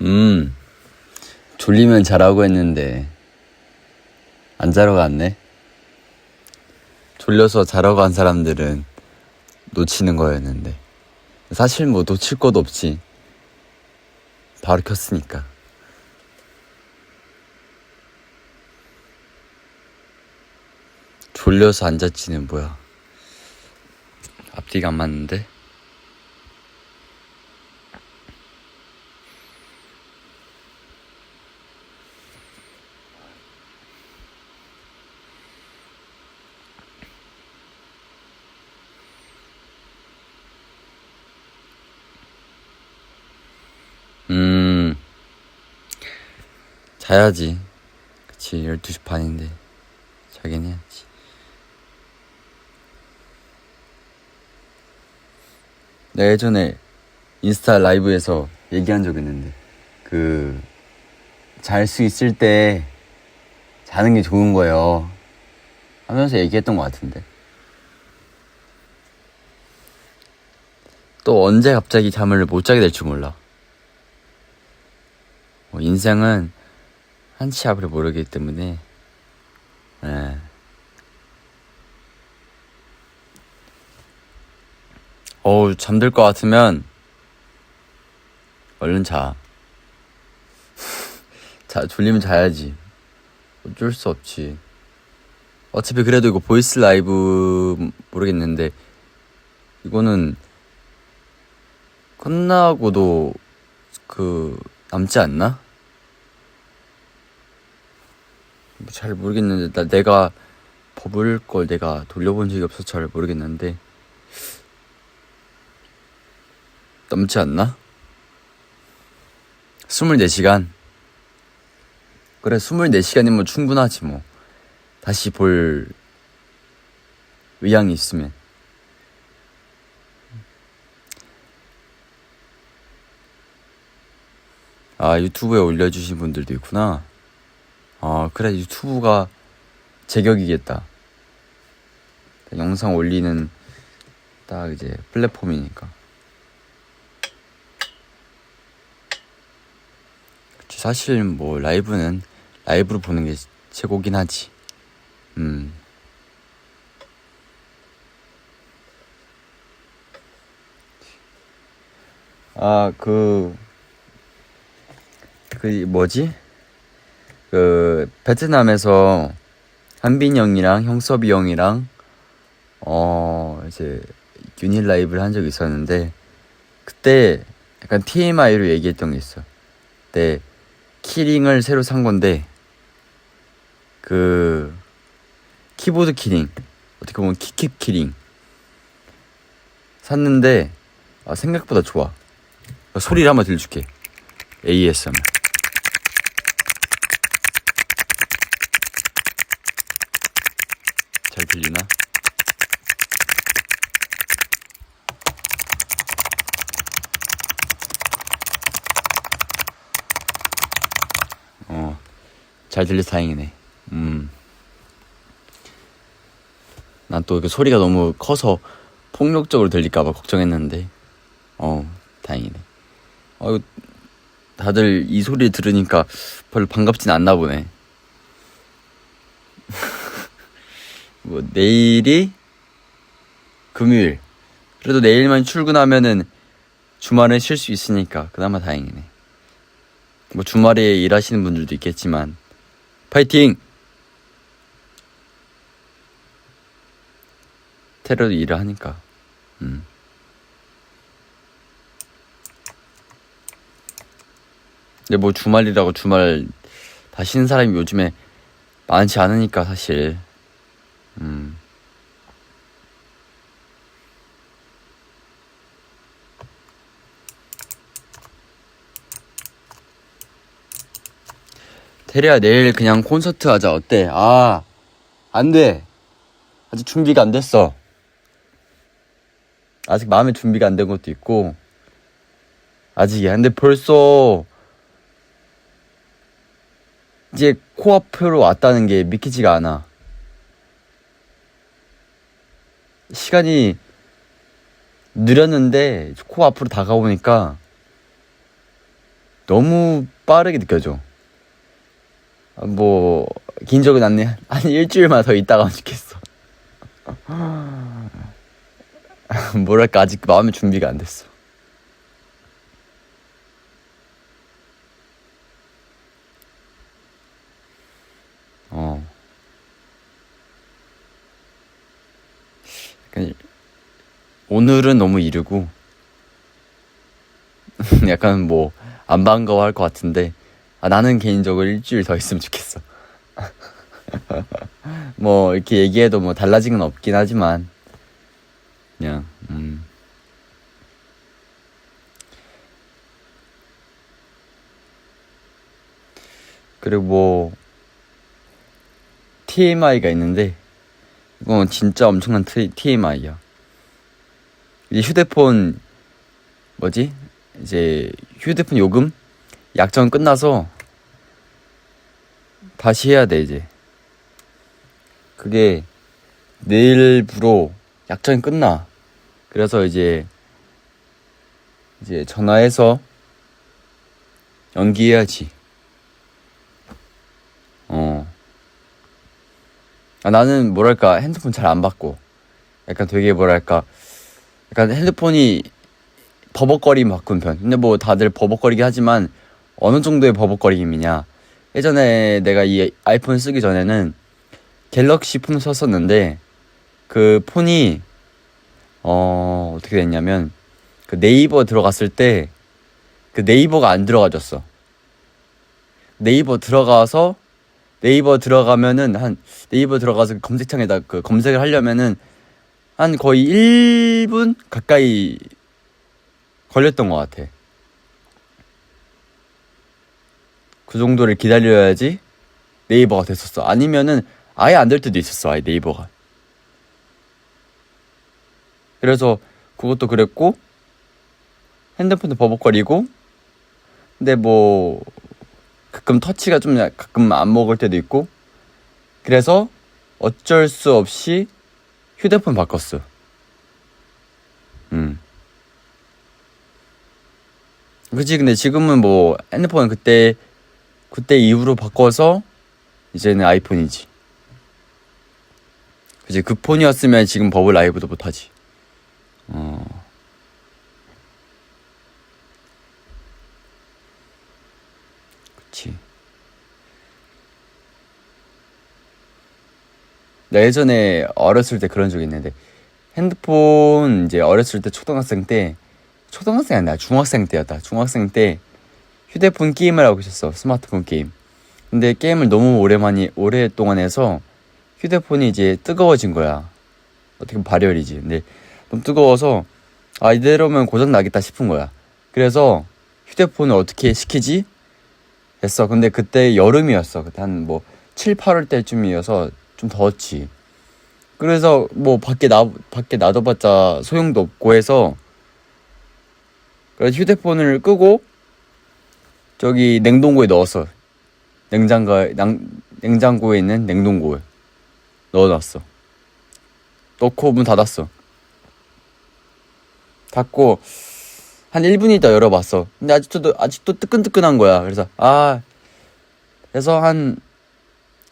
음, 졸리면 자라고 했는데, 안 자러 갔네? 졸려서 자러 간 사람들은 놓치는 거였는데, 사실 뭐 놓칠 것도 없지. 바로 켰으니까. 졸려서 안 잤지는 뭐야. 앞뒤가 안 맞는데? 음, 자야지. 그치, 12시 반인데. 자긴 해야지. 내가 예전에 인스타 라이브에서 얘기한 적 있는데, 그, 잘 수 있을 때 자는 게 좋은 거예요. 하면서 얘기했던 것 같은데. 또 언제 갑자기 잠을 못 자게 될지 몰라. 뭐 인생은 한치 앞을 모르기 때문에, 예. 어우, 잠들 것 같으면, 얼른 자. 자, 졸리면 자야지. 어쩔 수 없지. 어차피 그래도 이거 보이스 라이브 모르겠는데, 이거는 끝나고도 그, 남지 않나? 뭐 잘 모르겠는데, 나 내가 버블 걸 내가 돌려본 적이 없어서 잘 모르겠는데, 넘지 않나? 24시간? 그래, 24시간이면 충분하지, 뭐. 다시 볼 의향이 있으면. 아, 유튜브에 올려주신 분들도 있구나. 아, 그래, 유튜브가 제격이겠다. 영상 올리는 딱 이제 플랫폼이니까. 그치, 사실 뭐 라이브는 라이브로 보는 게 최고긴 하지. 음. 아, 그, 그, 뭐지? 그, 베트남에서 한빈 형이랑 형섭이 형이랑, 어, 이제, 유닛 라이브를 한 적이 있었는데, 그때 약간 TMI로 얘기했던 게 있어. 그때 키링을 새로 산 건데, 그, 키보드 키링. 어떻게 보면 키캡 키링. 샀는데, 아, 생각보다 좋아. 소리를 한번 들려줄게. ASMR. 잘 들리나? 어, 잘 들려서 다행이네. 음. 난 또 그 소리가 너무 커서 폭력적으로 들릴까봐 걱정했는데, 어, 다행이네. 어, 다들 이 소리 들으니까 별로 반갑진 않나 보네. 뭐, 내일이 금요일. 그래도 내일만 출근하면은 주말은 쉴 수 있으니까 그나마 다행이네. 뭐 주말에 일하시는 분들도 있겠지만 파이팅! 테러도 일을 하니까. 음. 근데 뭐 주말이라고 주말 다 쉬는 사람이 요즘에 많지 않으니까 사실. 음. 테리야 내일 그냥 콘서트 하자 어때? 아, 안 돼. 아직 준비가 안 됐어. 아직 마음의 준비가 안 된 것도 있고 아직이야. 근데 벌써 이제 코앞으로 왔다는 게 믿기지가 않아. 시간이 느렸는데 코 앞으로 다가오니까 너무 빠르게 느껴져. 아, 뭐 개인적으로 나는 한 일주일만 더 있다가 죽겠어. 뭐랄까 아직 마음의 준비가 안 됐어. 어. 오늘은 너무 이르고 약간 뭐 안 반가워할 것 같은데 아, 나는 개인적으로 일주일 더 있으면 좋겠어. 뭐 이렇게 얘기해도 뭐 달라진 건 없긴 하지만 그냥 음. 그리고 뭐 TMI가 있는데 이건 진짜 엄청난 TMI야. 이제 휴대폰 뭐지? 이제 휴대폰 요금 약정 끝나서 다시 해야 돼 이제. 그게 내일부로 약정이 끝나. 그래서 이제 이제 전화해서 연기해야지. 어. 아, 나는 뭐랄까 핸드폰 잘 안 받고 약간 되게 뭐랄까 약간 핸드폰이 버벅거림 바꾼 편. 근데 뭐 다들 버벅거리게 하지만 어느 정도의 버벅거림이냐. 예전에 내가 이 아이폰 쓰기 전에는 갤럭시 폰을 썼었는데 그 폰이 어 어떻게 됐냐면 그 네이버 들어갔을 때 그 네이버가 안 들어가졌어. 네이버 들어가서 네이버 들어가면은 한 네이버 들어가서 검색창에다 그 검색을 하려면은 한 거의 1분 가까이 걸렸던 것 같아. 그 정도를 기다려야지 네이버가 됐었어. 아니면은 아예 안 될 때도 있었어. 아예 네이버가. 그래서 그것도 그랬고 핸드폰도 버벅거리고 근데 뭐 가끔 터치가 좀 가끔 안 먹을 때도 있고 그래서 어쩔 수 없이 휴대폰 바꿨어. 음. 그치 근데 지금은 뭐 핸드폰 그때 그때 이후로 바꿔서 이제는 아이폰이지. 그치 그 폰이었으면 지금 버블 라이브도 못하지. 어. 그치. 나 예전에 어렸을 때 그런 적 있는데 핸드폰 이제 어렸을 때 초등학생 때 초등학생 아니야 중학생 때였다. 중학생 때 휴대폰 게임을 하고 있었어. 스마트폰 게임. 근데 게임을 너무 오랜만에 오랫동안 해서 휴대폰이 이제 뜨거워진 거야. 어떻게 보면 발열이지. 근데 너무 뜨거워서 아 이대로면 고장 나겠다 싶은 거야. 그래서 휴대폰을 어떻게 시키지? 했어. 근데 그때 여름이었어. 그때 한 뭐 7, 8월 때쯤이어서 좀 더웠지 그래서 뭐 밖에 나 밖에 놔둬봤자 소용도 없고 해서 그래서 휴대폰을 끄고 저기 냉동고에 넣었어. 냉장고 낭, 냉장고에 있는 냉동고에 넣어놨어. 넣고 문 닫았어. 닫고 한 1분 있다 열어봤어. 근데 아직도 아직도 뜨끈뜨끈한 거야. 그래서 아 그래서 한한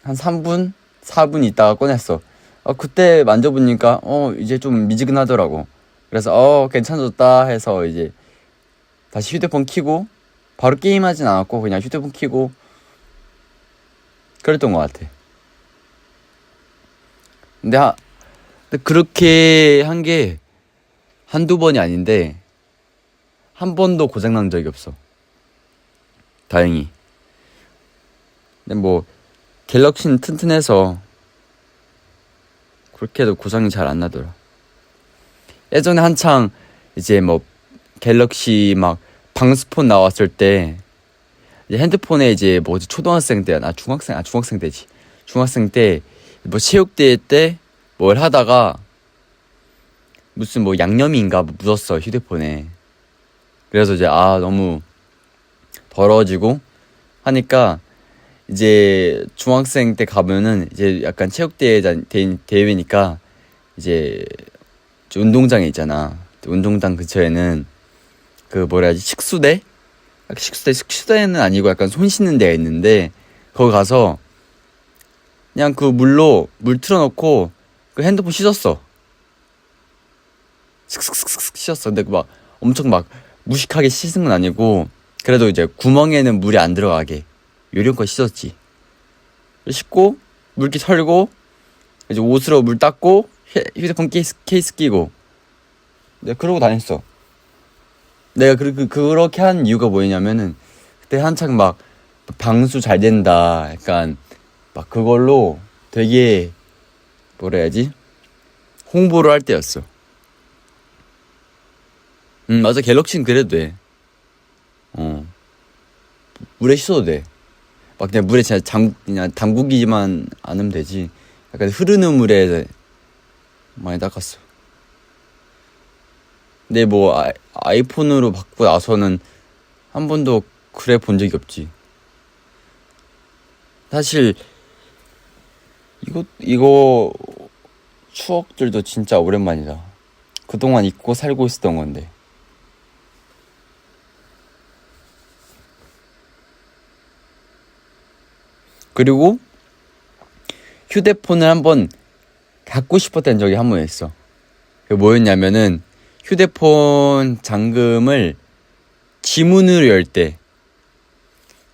3분 4분 있다가 꺼냈어. 어, 그때 만져보니까 어 이제 좀 미지근하더라고. 그래서 어 괜찮아졌다 해서 이제 다시 휴대폰 키고 바로 게임하진 않았고 그냥 휴대폰 키고 그랬던 것 같아. 근데, 하, 근데 그렇게 한 게 한두 번이 아닌데 한 번도 고장난 적이 없어. 다행히. 근데 뭐 갤럭시는 튼튼해서 그렇게도 고장이 잘 안 나더라. 예전에 한창 이제 뭐 갤럭시 막 방스폰 나왔을 때 이제 핸드폰에 이제 뭐지 초등학생 때야? 나 중학생 아 중학생 때지. 중학생 때 뭐 체육대회 때 뭘 하다가 무슨 뭐 양념인가 뭐 묻었어 휴대폰에. 그래서 이제 아 너무 더러워지고 하니까 이제 중학생 때 가면은 이제 약간 체육대회 대회니까 이제 운동장에 있잖아 운동장 근처에는 그 뭐라 해야지 식수대 식수대 식수대는 아니고 약간 손 씻는 데가 있는데 거기 가서 그냥 그 물로 물 틀어놓고 그 핸드폰 씻었어. 슥슥슥슥 씻었어. 근데 그 막 엄청 막 무식하게 씻은 건 아니고 그래도 이제 구멍에는 물이 안 들어가게 요령껏 씻었지. 씻고 물기 털고 이제 옷으로 물 닦고 휴- 휴대폰 케이스, 케이스 끼고 내가 그러고 다녔어. 내가 그, 그, 그렇게 한 이유가 뭐였냐면은 그때 한창 막 방수 잘 된다 약간 막 그걸로 되게 뭐라 해야지 홍보를 할 때였어. 음 맞아 갤럭시는 그래도 돼. 어 물에 씻어도 돼. 막 그냥 물에 진짜 잠 그냥 담그기만 않으면 되지. 약간 흐르는 물에 많이 닦았어. 근데 뭐 아이, 아이폰으로 바꾸고 나서는 한 번도 그래 본 적이 없지. 사실 이거 이거 추억들도 진짜 오랜만이다. 그동안 잊고 살고 있었던 건데. 그리고 휴대폰을 한번 갖고 싶었던 적이 한 번 있어. 그게 뭐였냐면은 휴대폰 잠금을 지문으로 열 때,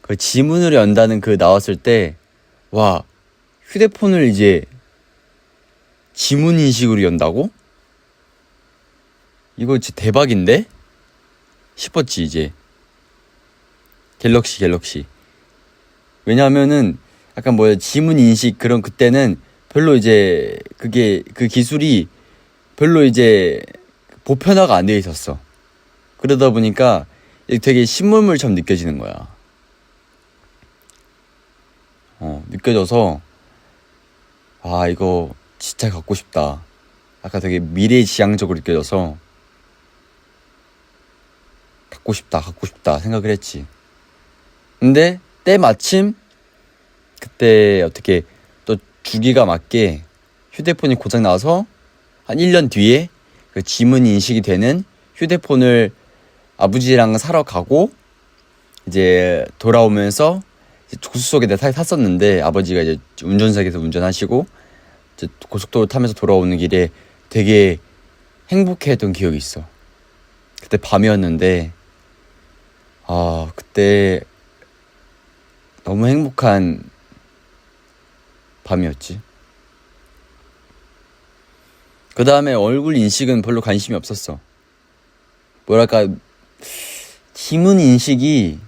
그 지문으로 연다는 그 나왔을 때, 와, 휴대폰을 이제 지문 인식으로 연다고? 이거 진짜 대박인데? 싶었지, 이제. 갤럭시, 갤럭시. 왜냐하면은 약간 뭐야 지문 인식 그런 그때는 별로 이제 그게 그 기술이 별로 이제 보편화가 안 되어 있었어. 그러다 보니까 되게 신문물처럼 느껴지는 거야. 어, 느껴져서 아 이거 진짜 갖고 싶다. 약간 되게 미래지향적으로 느껴져서 갖고 싶다, 갖고 싶다 생각을 했지. 근데 때마침 그때 어떻게 또 주기가 맞게 휴대폰이 고장 나서 한 1년 뒤에 그 지문 인식이 되는 휴대폰을 아버지랑 사러 가고 이제 돌아오면서 이제 고수속에다 타- 탔었는데 아버지가 이제 운전석에서 운전하시고 이제 고속도로 타면서 돌아오는 길에 되게 행복해했던 기억이 있어. 그때 밤이었는데 아 그때 너무 행복한 밤이었지. 그 다음에 얼굴 인식은 별로 관심이 없었어. 뭐랄까, 지문 인식이,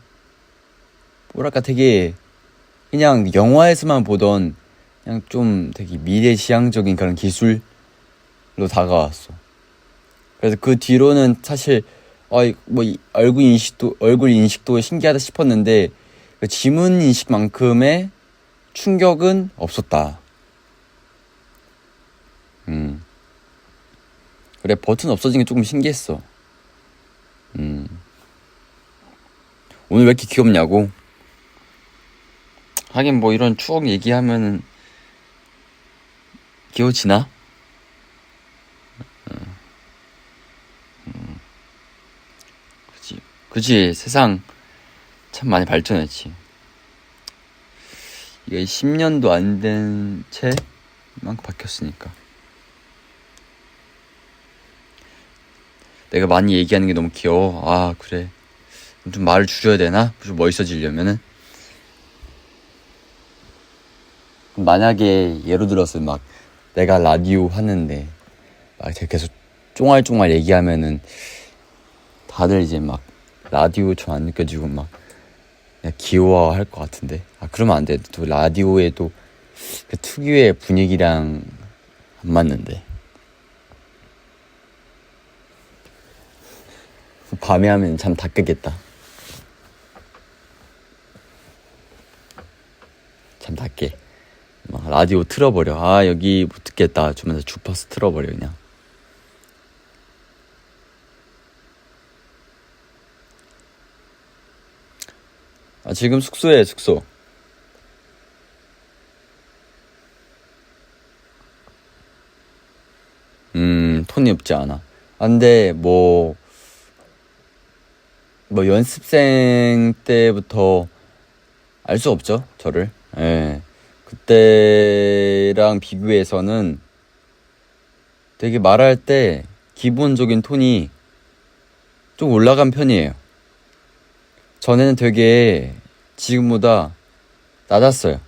뭐랄까 되게, 그냥 영화에서만 보던, 그냥 좀 되게 미래지향적인 그런 기술로 다가왔어. 그래서 그 뒤로는 사실, 어이, 뭐, 이 얼굴 인식도, 얼굴 인식도 신기하다 싶었는데, 그 지문 인식만큼의 충격은 없었다. 음. 그래, 버튼 없어진 게 조금 신기했어. 음. 오늘 왜 이렇게 귀엽냐고? 하긴 뭐 이런 추억 얘기하면은 귀여워지나? 음. 음. 그치. 그치. 세상 참 많이 발전했지. 이게 10년도 안 된채 이만큼 바뀌었으니까. 내가 많이 얘기하는 게 너무 귀여워. 아, 그래. 좀 말을 줄여야 되나? 좀 멋있어지려면은. 만약에 예를 들어서 막 내가 라디오 하는데 막 계속 쫑알쫑알 얘기하면은 다들 이제 막 라디오처럼 안 느껴지고 막 그냥 귀여워할 것 같은데. 아, 그러면 안 돼. 또 라디오에 또그 특유의 분위기랑 안 맞는데. 밤에 하면 잠다 깨겠다. 잠 다 깨. 막 라디오 틀어버려. 아, 여기 못 듣겠다. 주면서 주파수 틀어버려, 그냥. 아, 지금 숙소에 숙소. 음, 톤이 없지 않아. 아, 근데 뭐, 뭐 연습생 때부터 알 수 없죠 저를 예 그때랑 비교해서는 되게 말할 때 기본적인 톤이 좀 올라간 편이에요 전에는 되게 지금보다 낮았어요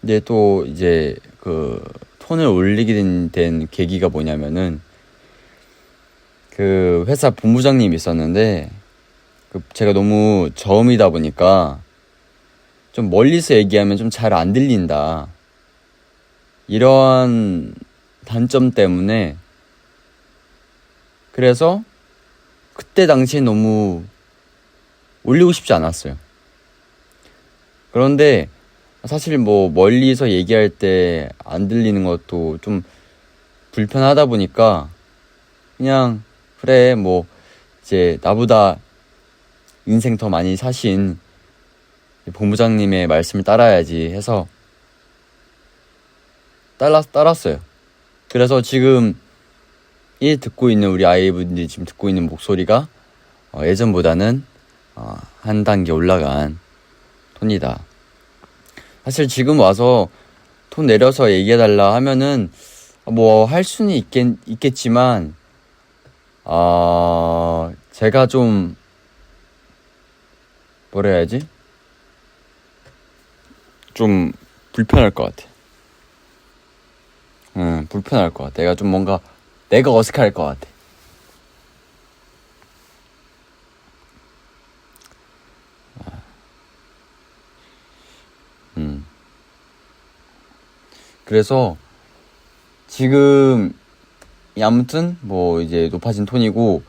근데 또 이제 그 톤을 올리게 된, 된 계기가 뭐냐면은 그 회사 본부장님이 있었는데 그 제가 너무 저음이다 보니까 좀 멀리서 얘기하면 좀 잘 안 들린다. 이러한 단점 때문에 그래서 그때 당시에 너무 올리고 싶지 않았어요. 그런데 사실 뭐 멀리서 얘기할 때 안 들리는 것도 좀 불편하다 보니까 그냥 그래 뭐 이제 나보다 인생 더 많이 사신 본부장님의 말씀을 따라야지 해서 따라 따랐어요. 그래서 지금 이 듣고 있는 우리 아이분들이 지금 듣고 있는 목소리가 어, 예전보다는 어, 한 단계 올라간 톤이다. 사실 지금 와서 톤 내려서 얘기해달라 하면은 뭐 할 수는 있겠, 있겠지만 아 제가 좀 뭐라 해야지 좀 불편할 것 같아. 응 불편할 것 같아. 내가 좀 뭔가 내가 어색할 것 같아. 음. 그래서 지금 아무튼 뭐 이제 높아진 톤이고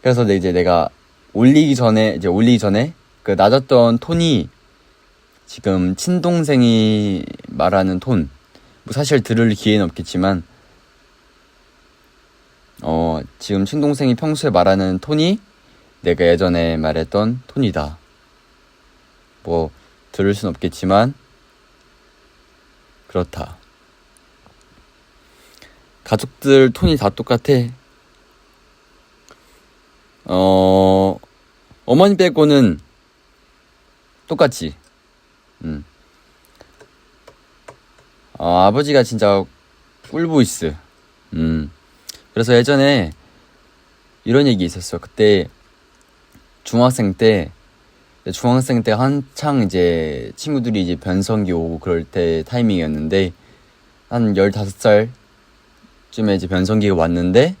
그래서 내 이제 내가 올리기 전에 이제 올리기 전에 그 낮았던 톤이 지금 친동생이 말하는 톤. 뭐 사실 들을 기회는 없겠지만 어 지금 친동생이 평소에 말하는 톤이 내가 예전에 말했던 톤이다. 뭐 들을 순 없겠지만 그렇다. 가족들 톤이 다 똑같아. 어, 어머니 빼고는 똑같지. 음. 어, 아버지가 진짜 꿀보이스. 음. 그래서 예전에 이런 얘기 있었어. 그때 중학생 때, 중학생 때 한창 이제 친구들이 이제 변성기 오고 그럴 때 타이밍이었는데, 한 15살 쯤에 이제 변성기가 왔는데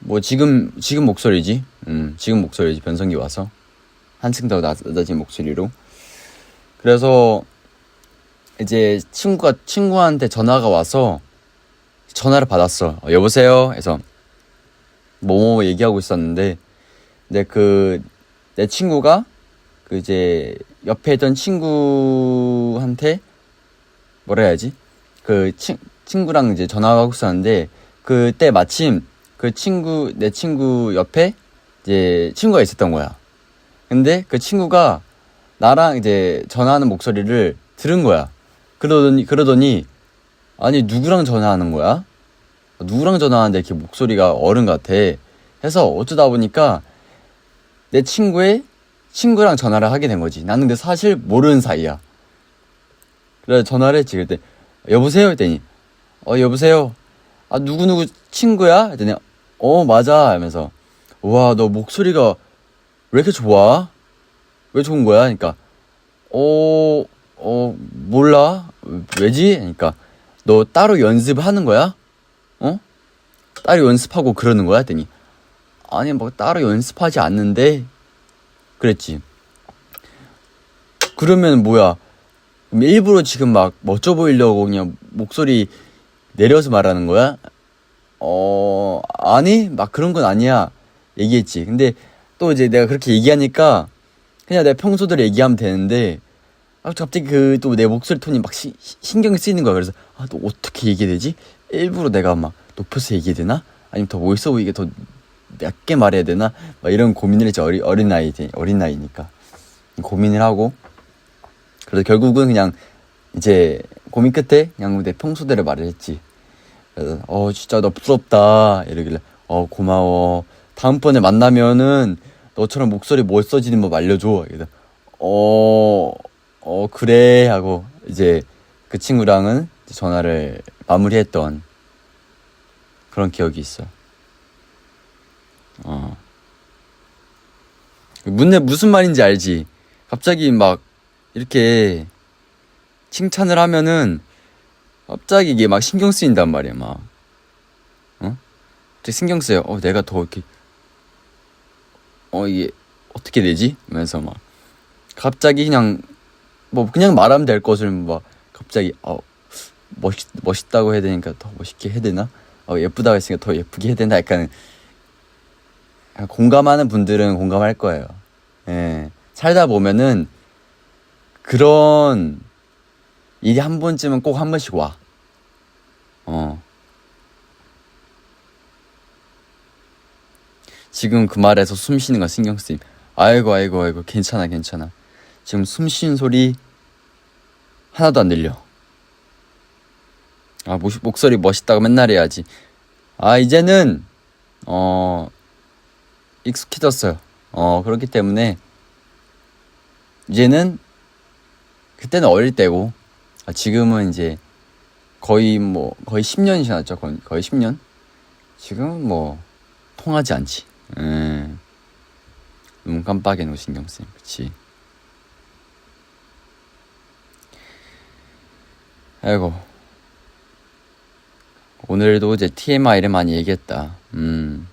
뭐 지금 지금 목소리지? 음 지금 목소리지. 변성기 와서. 한층 더 낮, 낮은 목소리로. 그래서 이제 친구가 친구한테 전화가 와서 전화를 받았어 어, 여보세요 해서 뭐뭐 얘기하고 있었는데 근데 그 내 친구가 그 이제 옆에 있던 친구한테 뭐라 해야지 그 친, 친구랑 이제 전화가 하고 있었는데 그때 마침 그 친구 내 친구 옆에 이제 친구가 있었던 거야. 근데 그 친구가 나랑 이제 전화하는 목소리를 들은 거야. 그러더니 그러더니 아니 누구랑 전화하는 거야? 누구랑 전화하는데 이렇게 목소리가 어른 같아. 해서 어쩌다 보니까 내 친구의 친구랑 전화를 하게 된 거지. 나는 근데 사실 모르는 사이야. 그래서 전화를 했지. 그때 여보세요 했더니 어 여보세요 아 누구누구 친구야 했더니 어 맞아 하면서 우와 너 목소리가 왜 이렇게 좋아 왜 좋은 거야 그러니까 어, 어 몰라 왜지 그러니까 너 따로 연습하는 거야 어 따로 연습하고 그러는 거야 했더니 아니 뭐 따로 연습하지 않는데 그랬지 그러면 뭐야 일부러 지금 막 멋져 보이려고 그냥 목소리 내려서 말하는 거야? 어, 아니, 막 그런 건 아니야. 얘기했지. 근데 또 이제 내가 그렇게 얘기하니까 그냥 내가 평소대로 얘기하면 되는데 아, 갑자기 그 또 내 목소리 톤이 막 시, 신경이 쓰이는 거야. 그래서 아, 또 어떻게 얘기해야 되지? 일부러 내가 막 높여서 얘기해야 되나? 아니면 더 멋있어 보이게 더 얇게 말해야 되나? 막 이런 고민을 했지. 어리, 어린 나이, 어린 나이니까. 고민을 하고. 그래서 결국은 그냥 이제 고민 끝에 그냥 내 평소대로 말을 했지. 그래서 어 진짜 너 부럽다 이러길래 어 고마워 다음번에 만나면은 너처럼 목소리 멋있어지는 법 알려줘 그래서 어, 어 그래 하고 이제 그 친구랑은 전화를 마무리했던 그런 기억이 있어 어. 문제 무슨 말인지 알지? 갑자기 막 이렇게 칭찬을 하면은 갑자기 이게 막 신경 쓰인단 말이야 막. 어? 되게 신경 쓰여 어 내가 더 이렇게 어 이게 어떻게 되지? 이러면서 막. 갑자기 그냥 뭐 그냥 말하면 될 것을 막 갑자기 어 멋있 멋있다고 해야 되니까 더 멋있게 해야 되나? 어 예쁘다고 했으니까 더 예쁘게 해야 되나? 약간 공감하는 분들은 공감할 거예요. 예. 살다 보면은 그런 일이 한 번쯤은 꼭 한 번씩 와. 어. 지금 그 말에서 숨 쉬는 거 신경 쓰임. 아이고, 아이고, 아이고, 괜찮아, 괜찮아. 지금 숨 쉬는 소리 하나도 안 들려. 아, 목, 목소리 멋있다고 맨날 해야지. 아, 이제는, 어, 익숙해졌어요. 어, 그렇기 때문에, 이제는, 그때는 어릴 때고, 아, 지금은 이제, 거의 뭐, 거의 10년이 지났죠. 거의, 거의 10년? 지금은 뭐, 통하지 않지. 음. 눈 깜빡이는 거 신경 쓰임. 그치. 아이고. 오늘도 이제 TMI를 많이 얘기했다. 음.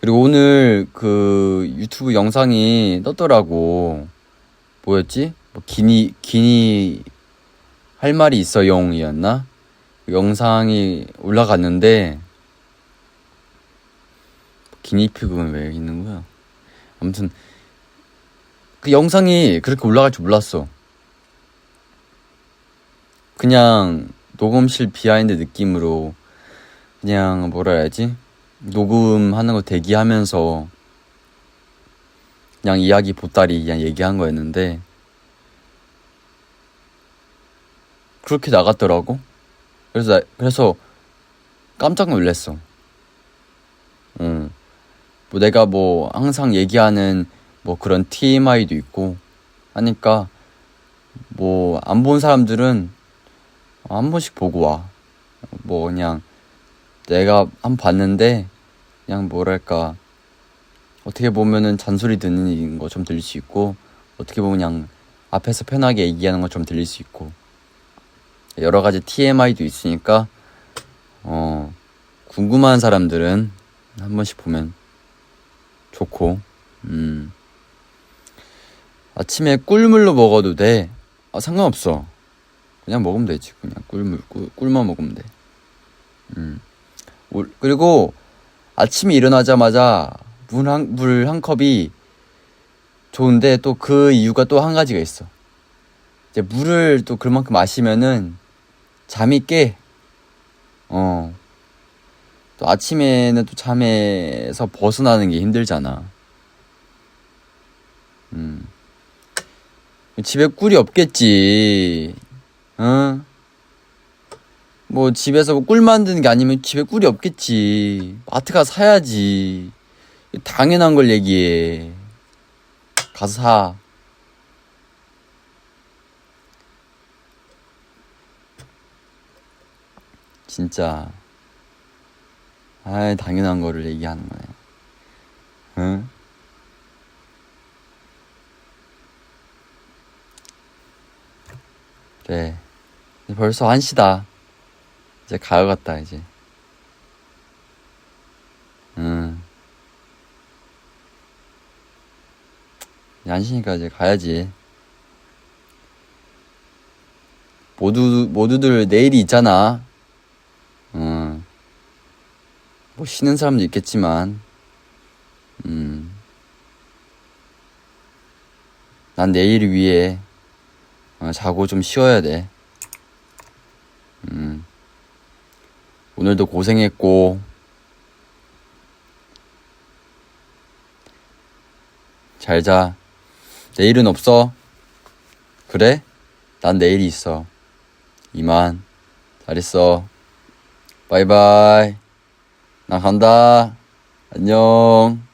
그리고 오늘 그 유튜브 영상이 떴더라고. 뭐였지? 뭐 기니, 기니, 할 말이 있어 용이었나? 그 영상이 올라갔는데, 기니피그는 왜 있는 거야? 아무튼 그 영상이 그렇게 올라갈 줄 몰랐어. 그냥 녹음실 비하인드 느낌으로 그냥 뭐라 해야지? 녹음하는 거 대기하면서 그냥 이야기 보따리 그냥 얘기한 거였는데 그렇게 나갔더라고. 그래서 나- 그래서 깜짝 놀랐어. 응. 뭐 내가 뭐 항상 얘기하는 뭐 그런 TMI도 있고 하니까 뭐 안 본 사람들은 한 번씩 보고 와. 뭐 그냥 내가 한번 봤는데 그냥 뭐랄까 어떻게 보면은 잔소리 듣는 거 좀 들릴 수 있고 어떻게 보면 그냥 앞에서 편하게 얘기하는 거 좀 들릴 수 있고 여러 가지 TMI도 있으니까 어 궁금한 사람들은 한 번씩 보면 좋고, 음. 아침에 꿀물로 먹어도 돼. 아, 상관없어. 그냥 먹으면 되지. 그냥 꿀물, 꿀, 꿀만 먹으면 돼. 음. 올- 그리고 아침에 일어나자마자 물 한, 물 한 컵이 좋은데 또 그 이유가 또 한 가지가 있어. 이제 물을 또 그만큼 마시면은 잠이 깨. 어. 또 아침에는 또 잠에서 벗어나는 게 힘들잖아. 음. 집에 꿀이 없겠지. 응? 뭐 집에서 뭐 꿀 만드는 게 아니면 집에 꿀이 없겠지. 마트 가서 사야지. 당연한 걸 얘기해. 가서 사. 진짜. 아, 당연한 거를 얘기하는 거네. 응? 그래. 벌써 1시다. 이제 가요 같다, 이제. 응. 이제 1시니까 이제 가야지. 모두, 모두들 내일이 있잖아. 응. 뭐 쉬는 사람도 있겠지만, 음, 난 내일을 위해 어, 자고 좀 쉬어야 돼. 음, 오늘도 고생했고, 잘 자. 내일은 없어. 그래? 난 내일이 있어. 이만. 잘 있어. 바이바이. 나 간다. 안녕.